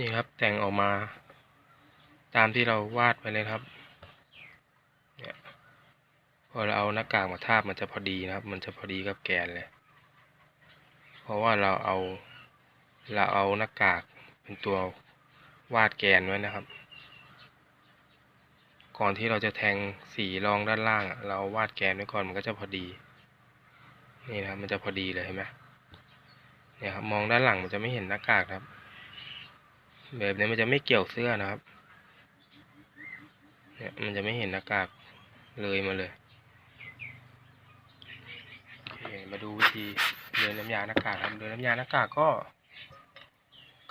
นี่ครับแต่งออกมา ตามที่เราวาดไปเลยครับเนี่ยพอเราเอาหน้ากากมาทาบมันจะพอดีนะครับ มันจะพอดีกับแกนเลย เพราะว่าเราเอาเราเอาหน้ากากเป็นตัววาดแกนไว้นะครับ ก่อนที่เราจะแทงสีรองด้านล่างเราวาดแกนไว้ก่อนมันก็จะพอดี นี่นะครับมันจะพอดีเลยเห็นไหมเนี่ยครับมองด้านหลังมันจะไม่เห็นหน้ากากครับ แบบนี้มันจะไม่เกี่ยวเสื้อนะครับ เนี่ยมันจะไม่เห็นหน้ากากเลยมาเลยมาดูวิธีเดินน้ำยาหน้ากากครับเดินน้ำยาหน้ากากก็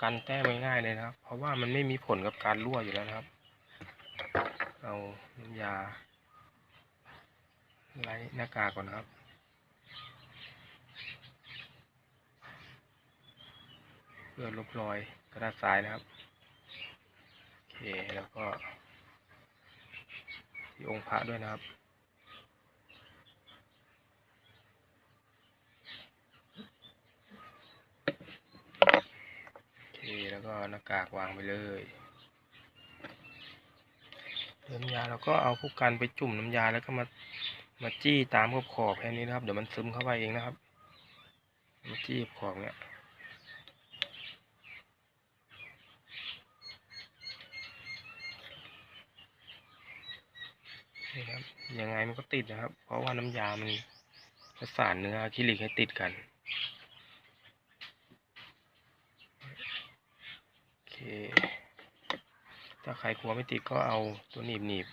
กันแต้มง่ายเลยนะครับ เพราะว่ามันไม่มีผลกับการรั่วอยู่แล้วนะครับ เอาน้ำยาไล่หน้ากากก่อนนะครับ เพื่อลบรอยกระดาษทรายนะครับ โอเค แล้วก็ ที่องค์พระด้วยนะครับโอเคแล้วก็หน้ากากวางไปเลยน้ำยาเราก็เอาผู้กันไปจุ่มน้ำยาแล้วก็มามาจี้ตามขอบขอบแค่นี้นะครับ เดี๋ยวมันซึมเข้าไปเองนะครับมาจี้ขอบเนี่ย นี่ครับยังไงมันก็ติดนะครับ เพราะว่าน้ำยามันประสานเนื้ออะคริลิกให้ติดกันโอเคถ้าใครกลัวไม่ติดก็เอาตัวหนีบหนีบ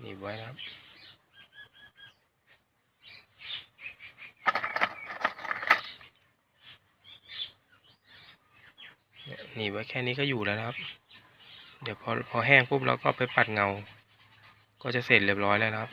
หนีบไว้นะครับเนี่ยหนีบไว้แค่นี้ก็อยู่แล้วนะครับ เดี๋ยวพอพอแห้งปุ๊บเราก็ไปปัดเงา ก็จะเสร็จเรียบร้อยแล้วนะครับ